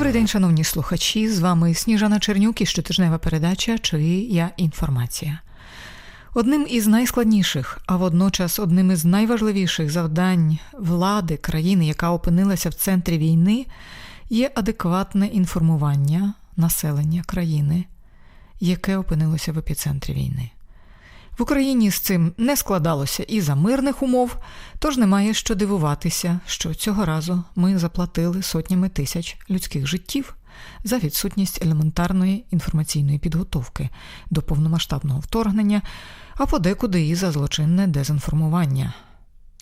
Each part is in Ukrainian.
Добрий день, шановні слухачі. З вами Сніжана Чернюк і щотижнева передача Чи я інформація. Одним із найскладніших, а водночас одним із найважливіших завдань влади країни, яка опинилася в центрі війни, є адекватне інформування населення країни, яке опинилося в епіцентрі війни. В Україні з цим не складалося і за мирних умов, тож немає що дивуватися, що цього разу ми заплатили сотнями тисяч людських життів за відсутність елементарної інформаційної підготовки до повномасштабного вторгнення, а подекуди і за злочинне дезінформування.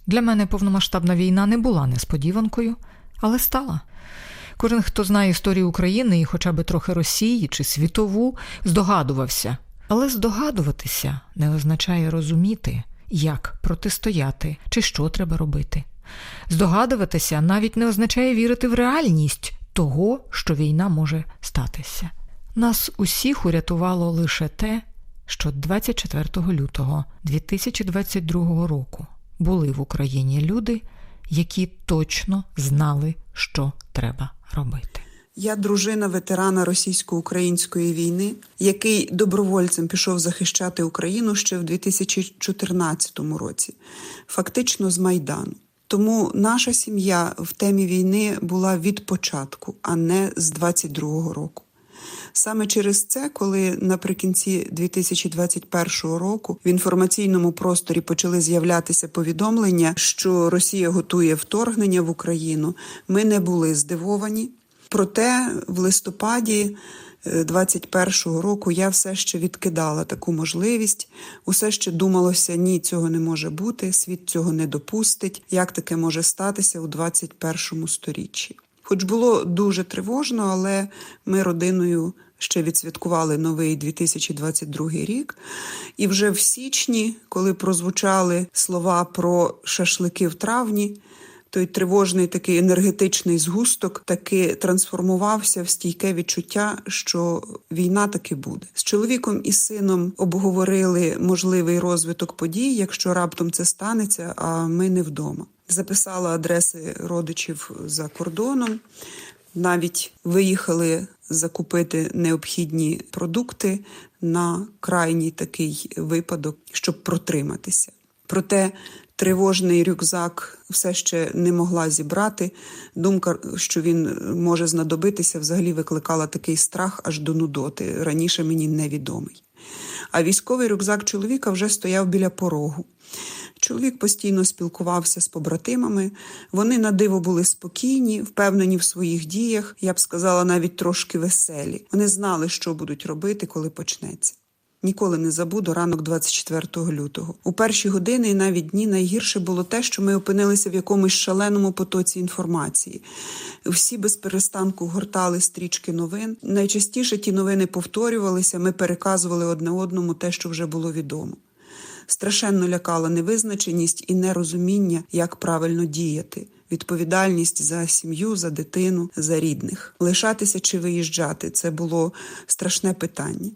Для мене повномасштабна війна не була несподіванкою, але стала. Кожен, хто знає історію України і хоча б трохи Росії чи світову, здогадувався. Але здогадуватися не означає розуміти, як протистояти чи що треба робити. Здогадуватися навіть не означає вірити в реальність того, що війна може статися. Нас усіх урятувало лише те, що 24 лютого 2022 року були в Україні люди, які точно знали, що треба робити. Я дружина ветерана російсько-української війни, який добровольцем пішов захищати Україну ще в 2014 році, фактично з Майдану. Тому наша сім'я в темі війни була від початку, а не з 22-го року. Саме через це, коли наприкінці 2021 року в інформаційному просторі почали з'являтися повідомлення, що Росія готує вторгнення в Україну, ми не були здивовані. Проте в листопаді 21-го року я все ще відкидала таку можливість, усе ще думалося, ні, цього не може бути, світ цього не допустить, як таке може статися у 21 сторіччі. Хоч було дуже тривожно, але ми родиною ще відсвяткували новий 2022 рік. І вже в січні, коли прозвучали слова про шашлики в травні, той тривожний такий енергетичний згусток таки трансформувався в стійке відчуття, що війна таки буде. З чоловіком і сином обговорили можливий розвиток подій, якщо раптом це станеться, а ми не вдома. Записала адреси родичів за кордоном, навіть виїхали закупити необхідні продукти на крайній такий випадок, щоб протриматися. Проте тривожний рюкзак все ще не могла зібрати. Думка, що він може знадобитися, взагалі викликала такий страх аж до нудоти. Раніше мені невідомий. А військовий рюкзак чоловіка вже стояв біля порогу. Чоловік постійно спілкувався з побратимами. Вони на диво були спокійні, впевнені в своїх діях, я б сказала, навіть трошки веселі. Вони знали, що будуть робити, коли почнеться. Ніколи не забуду ранок 24 лютого. У перші години і навіть дні найгірше було те, що ми опинилися в якомусь шаленому потоці інформації. Всі без перестанку гортали стрічки новин. Найчастіше ті новини повторювалися. Ми переказували одне одному те, що вже було відомо. Страшенно лякала невизначеність і нерозуміння, як правильно діяти. Відповідальність за сім'ю, за дитину, за рідних, лишатися чи виїжджати це було страшне питання.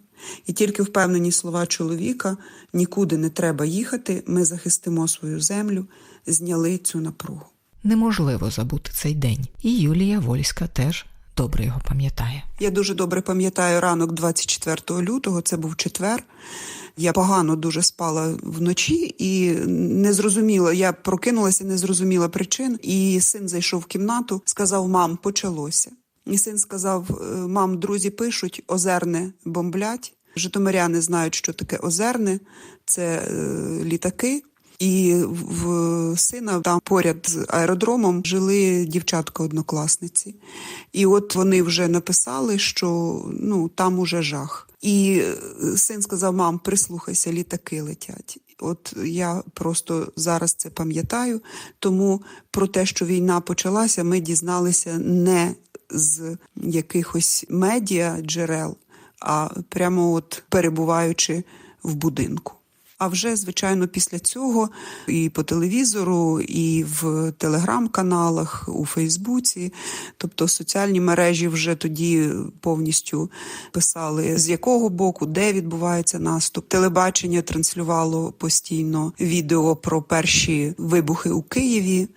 І тільки впевнені слова чоловіка нікуди не треба їхати. Ми захистимо свою землю, зняли цю напругу. Неможливо забути цей день, і Юлія Вольська теж добре його пам'ятає. Я дуже добре пам'ятаю ранок 24 лютого. Це був четвер. Я погано дуже спала вночі і не зрозуміла. Я прокинулася, не зрозуміла причин. І син зайшов в кімнату, сказав: Мам, почалося. І син сказав: Мам, друзі пишуть, озерне бомблять. Житомиряни знають, що таке озерне, це е, літаки. І в сина там поряд з аеродромом жили дівчатка-однокласниці. І от вони вже написали, що ну там уже жах. І син сказав: Мам, прислухайся, літаки летять. От я просто зараз це пам'ятаю. Тому про те, що війна почалася, ми дізналися не з якихось медіа джерел, а прямо от перебуваючи в будинку. А вже, звичайно, після цього і по телевізору, і в телеграм-каналах, у Фейсбуці, тобто соціальні мережі вже тоді повністю писали, з якого боку, де відбувається наступ. Телебачення транслювало постійно відео про перші вибухи у Києві.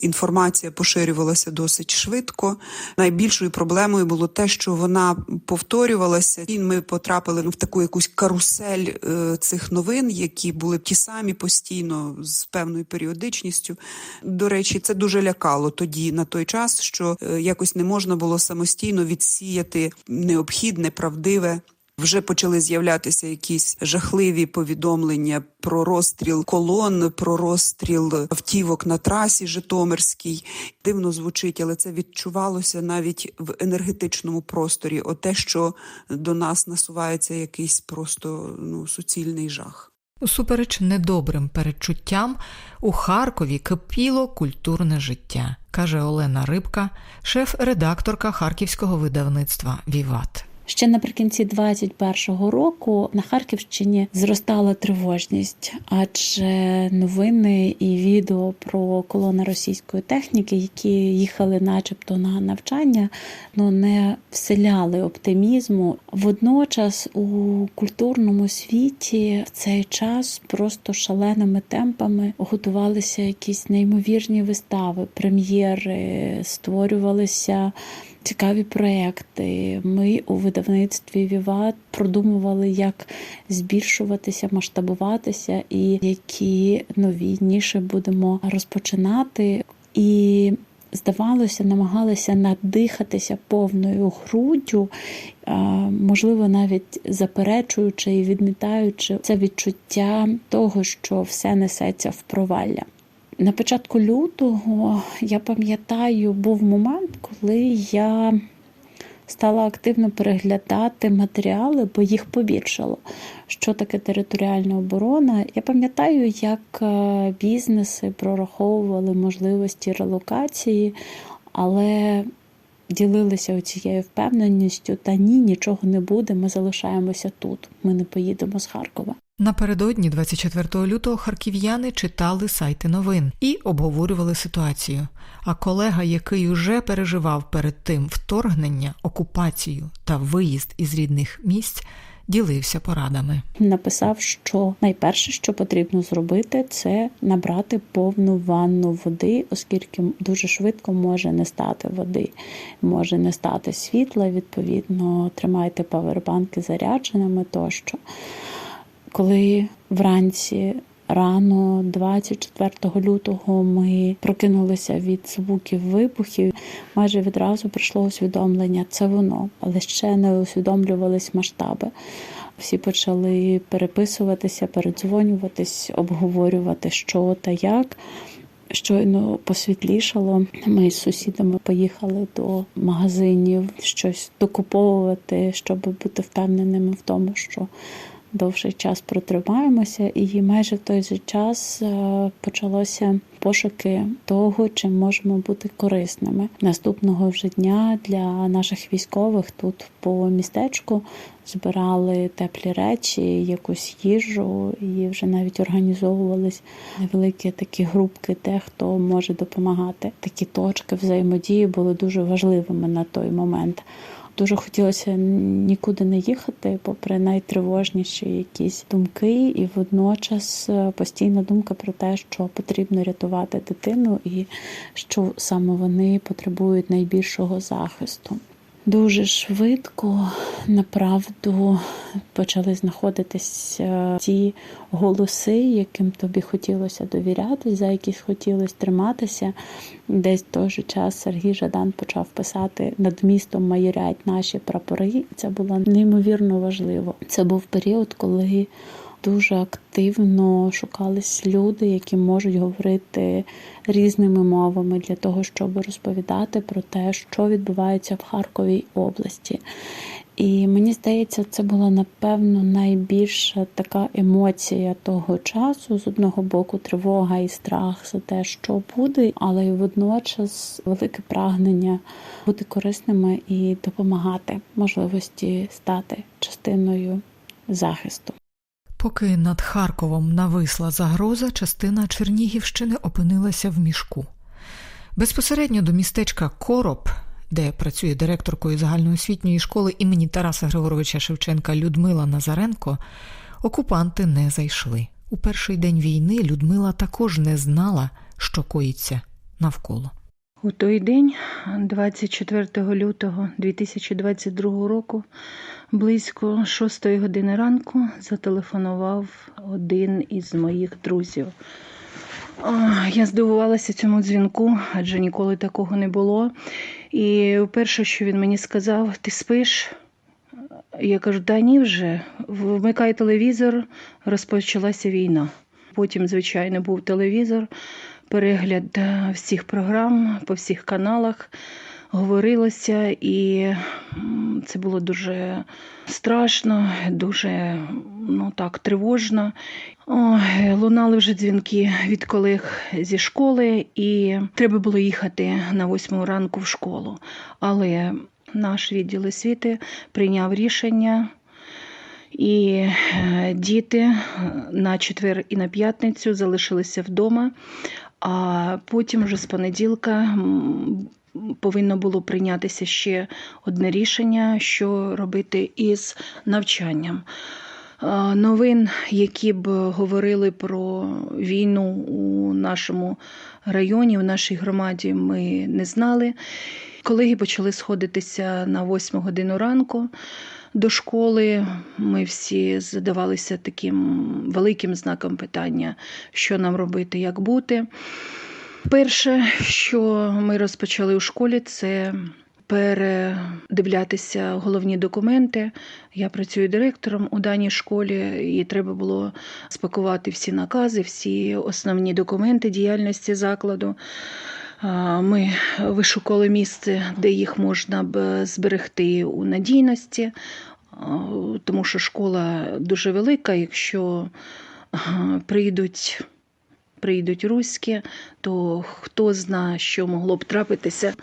Інформація поширювалася досить швидко. Найбільшою проблемою було те, що вона повторювалася, і ми потрапили в таку якусь карусель е, цих новин, які були ті самі постійно з певною періодичністю. До речі, це дуже лякало тоді на той час, що е, якось не можна було самостійно відсіяти необхідне, правдиве. Вже почали з'являтися якісь жахливі повідомлення про розстріл колон, про розстріл автівок на трасі Житомирській. Дивно звучить, але це відчувалося навіть в енергетичному просторі. От те, що до нас насувається якийсь просто ну суцільний жах. Усупереч недобрим передчуттям у Харкові кипіло культурне життя, каже Олена Рибка, шеф-редакторка харківського видавництва Віват. Ще наприкінці 21-го року на Харківщині зростала тривожність, адже новини і відео про колони російської техніки, які їхали, начебто, на навчання, ну не вселяли оптимізму. Водночас у культурному світі в цей час просто шаленими темпами готувалися якісь неймовірні вистави, прем'єри, створювалися. Цікаві проекти. Ми у видавництві Віват продумували, як збільшуватися, масштабуватися, і які нові ніші будемо розпочинати. І здавалося, намагалися надихатися повною груддю, можливо, навіть заперечуючи і відмітаючи це відчуття того, що все несеться в провалля. На початку лютого я пам'ятаю, був момент, коли я стала активно переглядати матеріали, бо їх побільшало. Що таке територіальна оборона? Я пам'ятаю, як бізнеси прораховували можливості релокації, але ділилися цією впевненістю: та ні, нічого не буде. Ми залишаємося тут. Ми не поїдемо з Харкова. Напередодні, 24 лютого, харків'яни читали сайти новин і обговорювали ситуацію. А колега, який уже переживав перед тим вторгнення, окупацію та виїзд із рідних місць, ділився порадами. Написав, що найперше, що потрібно зробити, це набрати повну ванну води, оскільки дуже швидко може не стати води, може не стати світла. Відповідно, тримайте павербанки зарядженими тощо. Коли вранці рано, 24 лютого, ми прокинулися від звуків вибухів, майже відразу прийшло усвідомлення. Це воно, але ще не усвідомлювались масштаби. Всі почали переписуватися, передзвонюватись, обговорювати, що та як. Щойно посвітлішало. Ми з сусідами поїхали до магазинів щось докуповувати, щоб бути впевненими в тому, що довший час протримаємося, і майже в той же час почалося пошуки того, чим можемо бути корисними. Наступного вже дня для наших військових тут по містечку збирали теплі речі, якусь їжу, і вже навіть організовувались невеликі такі групки, де хто може допомагати. Такі точки взаємодії були дуже важливими на той момент. Дуже хотілося нікуди не їхати, попри найтривожніші якісь думки, і водночас постійна думка про те, що потрібно рятувати дитину, і що саме вони потребують найбільшого захисту. Дуже швидко направду почали знаходитися ті голоси, яким тобі хотілося довіряти, за які хотілося триматися. Десь в той же час Сергій Жадан почав писати над містом майорять наші прапори. Це було неймовірно важливо. Це був період, коли дуже активно шукались люди, які можуть говорити різними мовами для того, щоб розповідати про те, що відбувається в Харковій області. І мені здається, це була напевно найбільша така емоція того часу. З одного боку, тривога і страх за те, що буде, але й водночас велике прагнення бути корисними і допомагати можливості стати частиною захисту. Поки над Харковом нависла загроза, частина Чернігівщини опинилася в мішку. Безпосередньо до містечка Короб, де працює директоркою загальноосвітньої школи імені Тараса Григоровича Шевченка Людмила Назаренко, окупанти не зайшли. У перший день війни Людмила також не знала, що коїться навколо. У той день, 24 лютого 2022 року, близько 6 години ранку зателефонував один із моїх друзів. Я здивувалася цьому дзвінку, адже ніколи такого не було. І перше, що він мені сказав, ти спиш? Я кажу, да ні вже, вмикай телевізор, розпочалася війна. Потім, звичайно, був телевізор, перегляд всіх програм по всіх каналах. Говорилося, і це було дуже страшно, дуже ну так тривожно. Ой, лунали вже дзвінки від колег зі школи, і треба було їхати на восьму ранку в школу. Але наш відділ освіти прийняв рішення. І е, діти е, на четвер і на п'ятницю залишилися вдома, а потім вже з понеділка повинно було прийнятися ще одне рішення, що робити із навчанням. Новин, які б говорили про війну у нашому районі, у нашій громаді, ми не знали. Колеги почали сходитися на 8 годину ранку до школи. Ми всі задавалися таким великим знаком питання, що нам робити, як бути. Перше, що ми розпочали у школі, це передивлятися головні документи. Я працюю директором у даній школі, і треба було спакувати всі накази, всі основні документи діяльності закладу. Ми вишукали місце, де їх можна б зберегти у надійності, тому що школа дуже велика. Якщо прийдуть, прийдуть руські, то хто зна, що могло б трапитися.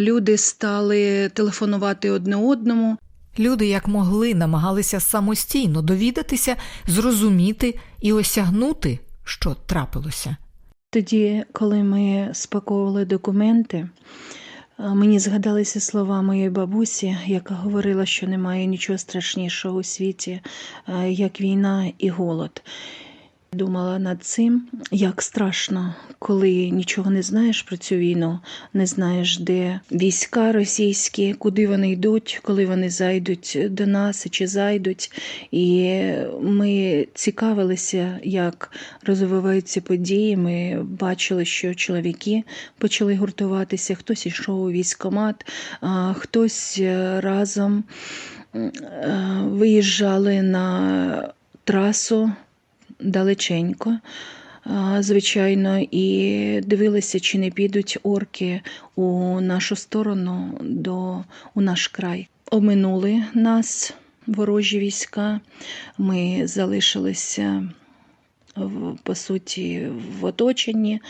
Люди стали телефонувати одне одному. Люди, як могли, намагалися самостійно довідатися, зрозуміти і осягнути, що трапилося. Тоді, коли ми спаковували документи, мені згадалися слова моєї бабусі, яка говорила, що немає нічого страшнішого у світі, як війна і голод. Думала над цим, як страшно, коли нічого не знаєш про цю війну, не знаєш, де війська російські, куди вони йдуть, коли вони зайдуть до нас чи зайдуть. І ми цікавилися, як розвиваються події. Ми бачили, що чоловіки почали гуртуватися, хтось йшов у військкомат, а хтось е, разом е, виїжджали на трасу далеченько, звичайно, і дивилися, чи не підуть орки у нашу сторону, до, у наш край. Оминули нас ворожі війська. Ми залишилися. По суті, в оточенні,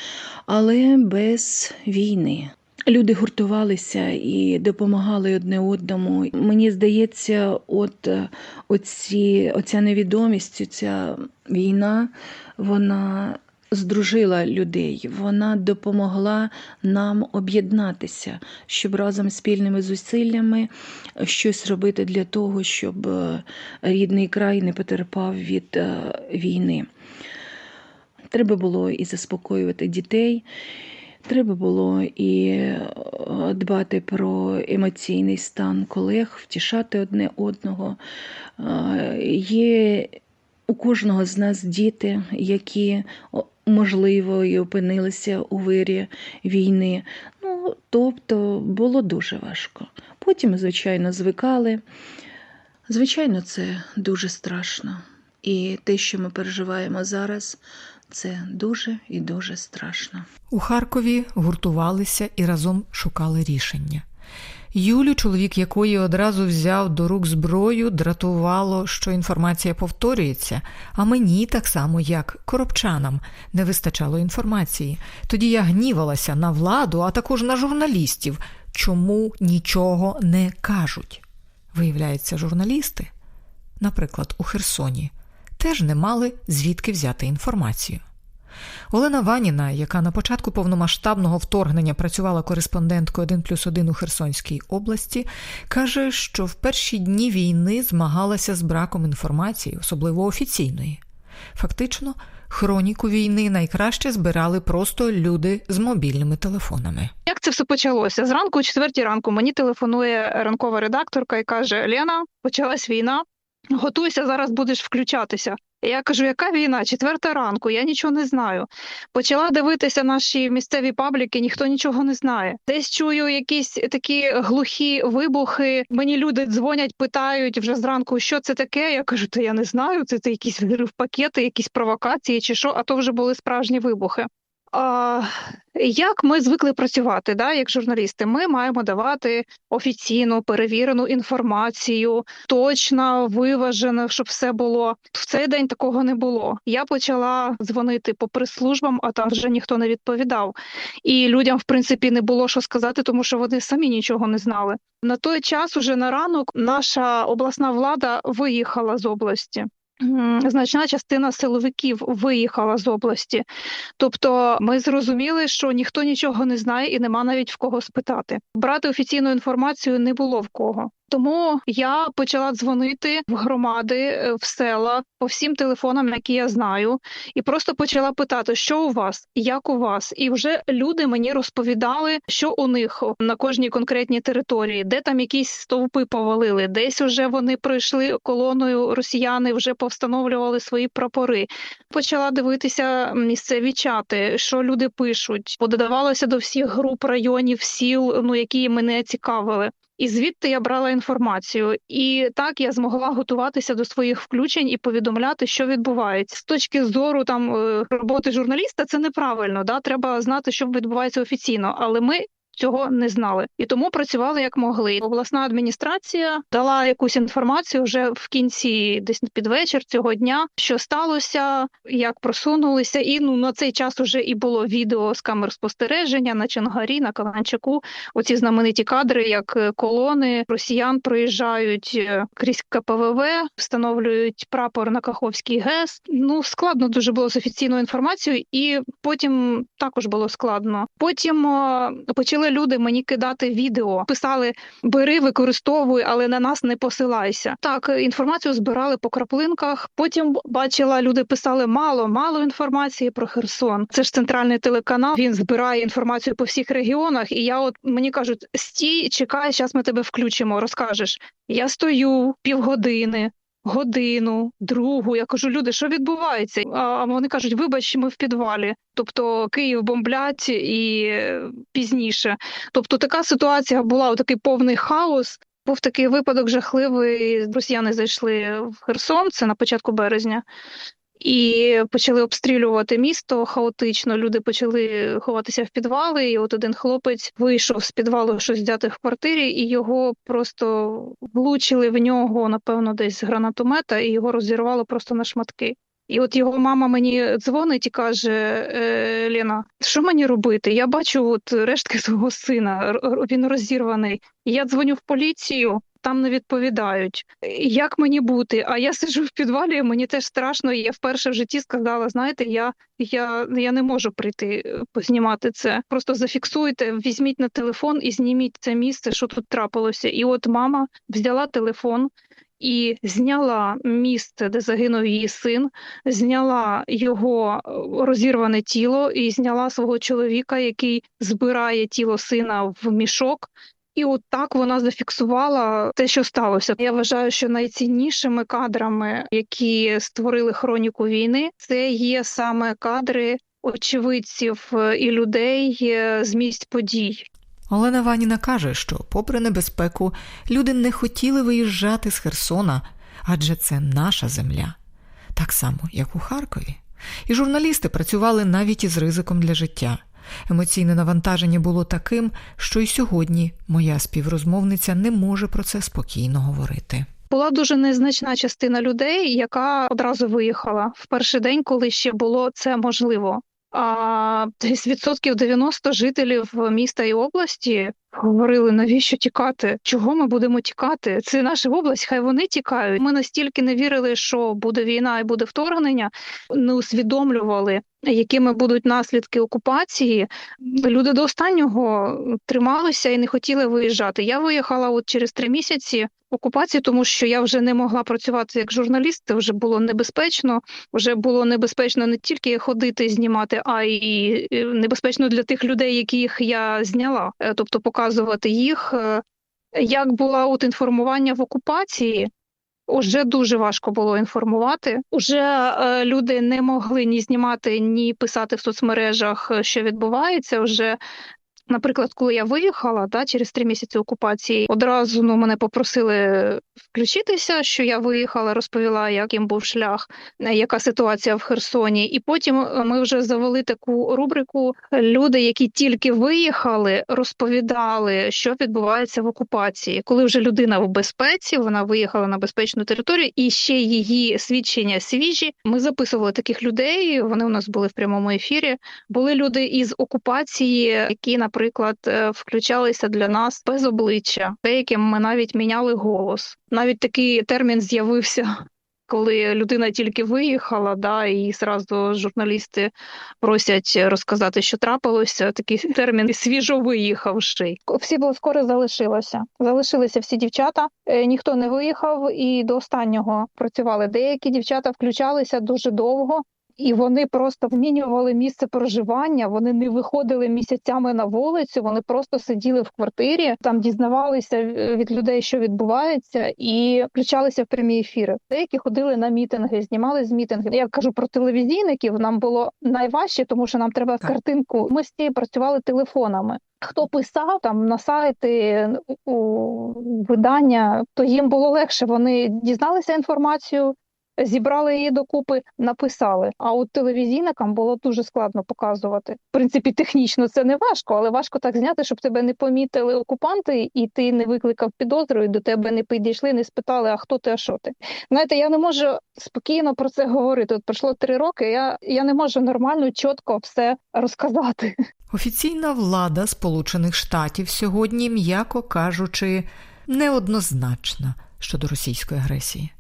але без війни. Люди гуртувалися і допомагали одне одному. Мені здається, от е, оці, оця невідомість, ця війна, вона здружила людей, вона допомогла нам об'єднатися, щоб разом спільними зусиллями щось робити для того, щоб е, рідний край не потерпав від е, війни. Треба було і заспокоювати дітей. Треба було і е, дбати про емоційний стан колег, втішати одне одного. Е, Є у кожного з нас діти, які, можливо, і опинилися у вирі війни. Ну, тобто було дуже важко. Потім, звичайно, звикали. Звичайно, це дуже страшно. І те, що ми переживаємо зараз, це дуже і дуже страшно. У Харкові гуртувалися і разом шукали рішення. Юлю, чоловік якої одразу взяв до рук зброю, дратувало, що інформація повторюється, а мені, так само як коробчанам, не вистачало інформації. Тоді я гнівалася на владу, а також на журналістів, чому нічого не кажуть. Виявляється, журналісти, наприклад, у Херсоні, теж не мали звідки взяти інформацію. Олена Ваніна, яка на початку повномасштабного вторгнення працювала кореспонденткою 1 плюс 1 у Херсонській області, каже, що в перші дні війни змагалася з браком інформації, особливо офіційної. Фактично, хроніку війни найкраще збирали просто люди з мобільними телефонами. Як це все почалося? Зранку, о четвертій ранку, мені телефонує ранкова редакторка і каже: Лена, почалась війна. Готуйся, зараз будеш включатися. Я кажу, яка війна? Четверта ранку, я нічого не знаю. Почала дивитися наші місцеві пабліки, ніхто нічого не знає. Десь чую якісь такі глухі вибухи. Мені люди дзвонять, питають вже зранку, що це таке. Я кажу, та я не знаю. Це, це якісь взрив пакети, якісь провокації чи що, а то вже були справжні вибухи. Як ми звикли працювати, да, як журналісти, ми маємо давати офіційну перевірену інформацію, точно виважено, щоб все було. В цей день такого не було. Я почала дзвонити по прес-службам, а там вже ніхто не відповідав. І людям, в принципі, не було що сказати, тому що вони самі нічого не знали. На той час, уже на ранок, наша обласна влада виїхала з області. Значна частина силовиків виїхала з області. Тобто ми зрозуміли, що ніхто нічого не знає і нема навіть в кого спитати. Брати офіційну інформацію не було в кого. Тому я почала дзвонити в громади, е, в села по всім телефонам, які я знаю, і просто почала питати, що у вас, як у вас, і вже люди мені розповідали, що у них на кожній конкретній території, де там якісь стовпи повалили, десь уже вони пройшли колоною. Росіяни вже повстановлювали свої прапори. Почала дивитися місцеві чати, що люди пишуть. Пододавалася до всіх груп районів, сіл, ну які мене цікавили. І звідти я брала інформацію, і так я змогла готуватися до своїх включень і повідомляти, що відбувається з точки зору там е, роботи журналіста. Це неправильно. Да, треба знати, що відбувається офіційно, але ми. Цього не знали і тому працювали як могли. Обласна адміністрація дала якусь інформацію вже в кінці, десь під вечір цього дня, що сталося, як просунулися. І ну на цей час уже і було відео з камер спостереження на Чангарі, на Каланчаку. Оці знамениті кадри, як е, колони росіян проїжджають е, крізь КПВВ, встановлюють прапор на Каховський ГЕС. Ну складно дуже було з офіційною інформацією, і потім також було складно. Потім е, почали люди мені кидати відео, писали бери, використовуй, але на нас не посилайся. Так, інформацію збирали по краплинках. Потім бачила, люди писали мало, мало інформації про Херсон. Це ж центральний телеканал. Він збирає інформацію по всіх регіонах. І я, от мені кажуть, стій, чекай, зараз ми тебе включимо, розкажеш. Я стою півгодини. Годину, другу. Я кажу, люди, що відбувається? А вони кажуть, вибач, ми в підвалі. Тобто Київ бомблять і е, пізніше. Тобто така ситуація була, такий повний хаос. Був такий випадок жахливий. Росіяни зайшли в Херсон, це на початку березня, і почали обстрілювати місто хаотично. Люди почали ховатися в підвали. І от один хлопець вийшов з підвалу щось взяти в квартирі, і його просто влучили в нього, напевно, десь з гранатомета, і його розірвало просто на шматки. І от його мама мені дзвонить і каже: е, Лена, що мені робити? Я бачу от рештки свого сина, він розірваний. Я дзвоню в поліцію, там не відповідають. Як мені бути? А я сиджу в підвалі, мені теж страшно. Я вперше в житті сказала: знаєте, я, я, я не можу прийти е, познімати це. Просто зафіксуйте, візьміть на телефон і зніміть це місце, що тут трапилося. І от мама взяла телефон. І зняла місце, де загинув її син, зняла його е, розірване тіло і зняла свого чоловіка, який збирає тіло сина в мішок. І от так вона зафіксувала те, що сталося. Я вважаю, що найціннішими кадрами, які створили хроніку війни, це є саме кадри очевидців е, і людей е, з місць подій. Олена Ваніна каже, що, попри небезпеку, люди не хотіли виїжджати з Херсона, адже це наша земля, так само, як у Харкові. І журналісти працювали навіть із ризиком для життя. Емоційне навантаження було таким, що й сьогодні моя співрозмовниця не може про це спокійно говорити. Була дуже незначна частина людей, яка одразу виїхала в перший день, коли ще було це можливо. А десь відсотків 90 жителів міста і області говорили, навіщо тікати? Чого ми будемо тікати? Це наша область, хай вони тікають. Ми настільки не вірили, що буде війна і буде вторгнення, не усвідомлювали, якими будуть наслідки окупації. Люди до останнього трималися і не хотіли виїжджати. Я виїхала от через три місяці окупації, тому що я вже не могла працювати як журналіст. Це вже було небезпечно. Вже було небезпечно не тільки ходити знімати, а й е, небезпечно для тих людей, яких я зняла, Е, тобто показувати їх. Е, Як було от інформування в окупації, Уже дуже важко було інформувати. Уже люди не могли ні знімати, ні писати в соцмережах, що відбувається. Вже, наприклад, коли я виїхала да, через три місяці окупації, одразу ну, мене попросили включитися, що я виїхала, розповіла, як їм був шлях, е, яка ситуація в Херсоні. І потім е, ми вже завели таку рубрику Люди, які тільки виїхали, розповідали, що відбувається в окупації. Коли вже людина в безпеці, вона виїхала на безпечну територію, і ще її свідчення свіжі. Ми записували таких людей. Вони у нас були в прямому ефірі. Були люди із окупації, які, наприклад, е, включалися для нас без обличчя. Деяким ми навіть міняли голос. Навіть такий термін з'явився. Коли людина тільки виїхала, да, і зразу журналісти просять розказати, що трапилося, такий термін свіжо виїхавший. Всі було скоро залишилося. Залишилися всі дівчата. Е, Ніхто не виїхав і до останнього працювали. Деякі дівчата включалися дуже довго. І вони просто змінювали місце проживання. Вони не виходили місяцями на вулицю. Вони просто сиділи в квартирі, там дізнавалися е, від людей, що відбувається, і включалися в прямі ефіри. Деякі ходили на мітинги, знімали з мітингів. Я кажу про телевізійників. Нам було найважче, тому що нам треба Так. картинку. Ми всі працювали телефонами. Хто писав там на сайти у видання, то їм було легше. Вони дізналися інформацію. Зібрали її докупи, написали. А от телевізійникам було дуже складно показувати. В принципі, технічно це не важко, але важко так зняти, щоб тебе не помітили окупанти, і ти не викликав підозру, і до тебе не підійшли, не спитали, а хто ти, а що ти. Знаєте, я не можу спокійно про це говорити. От пройшло три роки. Я, я не можу нормально, чітко все розказати. Офіційна влада Сполучених Штатів сьогодні, м'яко кажучи, неоднозначна щодо російської агресії.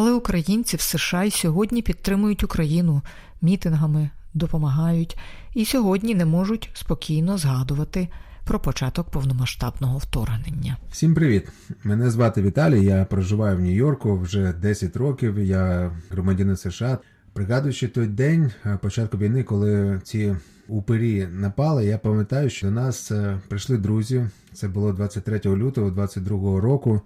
Але українці в США й сьогодні підтримують Україну мітингами, допомагають і сьогодні не можуть спокійно згадувати про початок повномасштабного вторгнення. Всім привіт! Мене звати Віталій. Я проживаю в Нью-Йорку вже 10 років. Я громадянин США. Пригадуючи той день е, початку війни, коли ці упирі напали, я пам'ятаю, що до нас е, прийшли друзі. Це було 23 лютого 22 року.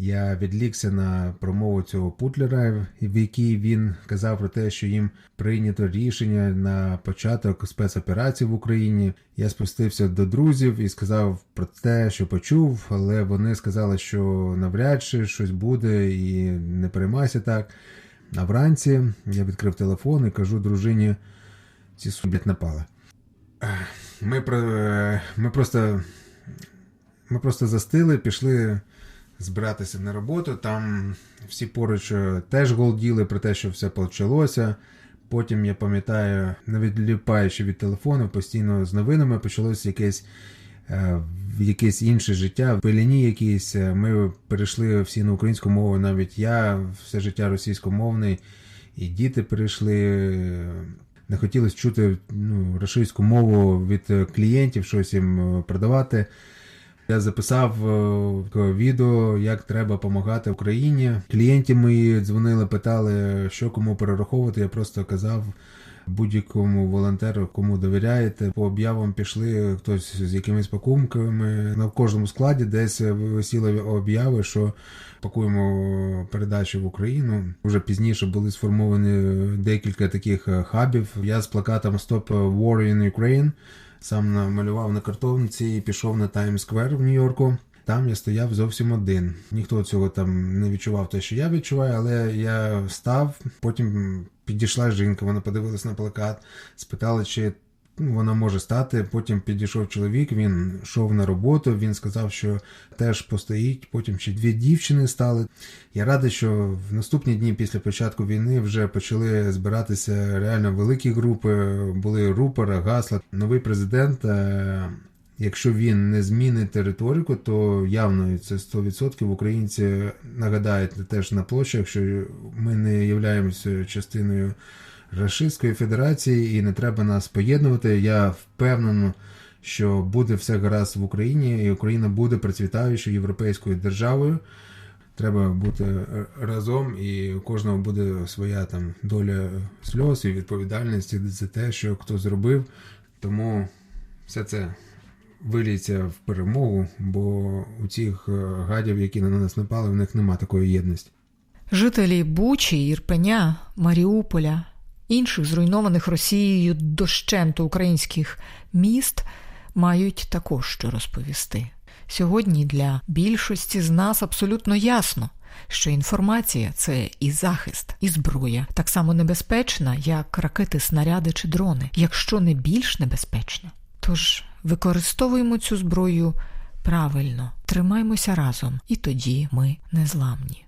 Я відлікся на промову цього Путлера, в якій він казав про те, що їм прийнято рішення на початок спецоперації в Україні. Я спустився до друзів і сказав про те, що почув, але вони сказали, що навряд чи щось буде, і не переймайся так. А вранці я відкрив телефон і кажу дружині, ці сублять напали. Ми, про- ми просто ми просто застили, пішли збиратися на роботу. Там всі поруч е, теж голділи про те, що все почалося. Потім я пам'ятаю, не відліпаючи від телефону, постійно з новинами почалося якесь, е, якесь інше життя, в пеліні якісь. Е, Ми перейшли всі на українську мову, навіть я все життя російськомовний, і діти перейшли. Не хотілося чути ну, російську мову від клієнтів, щось їм е, продавати. Я записав е, відео, як треба допомагати Україні. Клієнти мої дзвонили, питали, що кому перераховувати. Я просто казав будь-якому волонтеру, кому довіряєте. По об'явам пішли хтось з якимись пакунками. На кожному складі десь висіли об'яви, що пакуємо передачі в Україну. Вже пізніше були сформовані декілька таких хабів. Я з плакатом Stop War in Ukraine сам намалював на картонці і пішов на Таймс-сквер в Нью-Йорку. Там я стояв зовсім один. Ніхто цього там не відчував те, що я відчуваю, але я став. Потім підійшла жінка, вона подивилась на плакат, спитала, чи вона може стати. Потім підійшов чоловік, він йшов на роботу, він сказав, що теж постоїть. Потім ще дві дівчини стали. Я радий, що в наступні дні після початку війни вже почали збиратися реально великі групи, були рупори, гасла. Новий президент. е, Якщо він не змінить риторику, то явно це 100% українці нагадають теж на площах, що ми не являємося частиною Рашистської Федерації і не треба нас поєднувати. Я впевнений, що буде все гаразд в Україні, і Україна буде процвітаючою європейською державою. Треба бути е, разом, і у кожного буде своя там доля сльоз і відповідальності за те, що хто зробив. Тому все це виліться в перемогу, бо у цих е, гадів, які на нас напали, в них нема такої єдності. Жителі Бучі, Ірпеня, Маріуполя, інших зруйнованих Росією дощенту українських міст мають також що розповісти. Сьогодні для більшості з нас абсолютно ясно, що інформація це і захист, і зброя, так само небезпечна, як ракети, снаряди чи дрони, якщо не більш небезпечна. Тож використовуємо цю зброю правильно, тримаймося разом, і тоді ми незламні.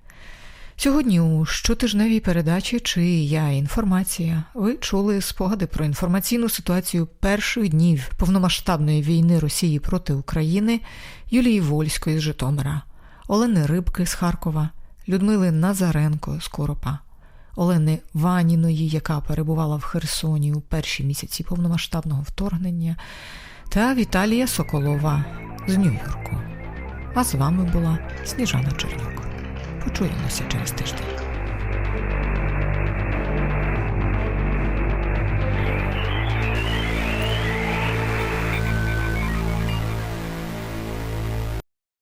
Сьогодні у щотижневій передачі Чия інформація ви чули спогади про інформаційну ситуацію перших днів повномасштабної війни Росії проти України Юлії Вольської з Житомира, Олени Рибки з Харкова, Людмили Назаренко з Коропа, Олени Ваніної, яка перебувала в Херсоні у перші місяці повномасштабного вторгнення, та Віталія Соколова з Нью-Йорку. А з вами була Сніжана Чернюк. Почуємося через тиждень.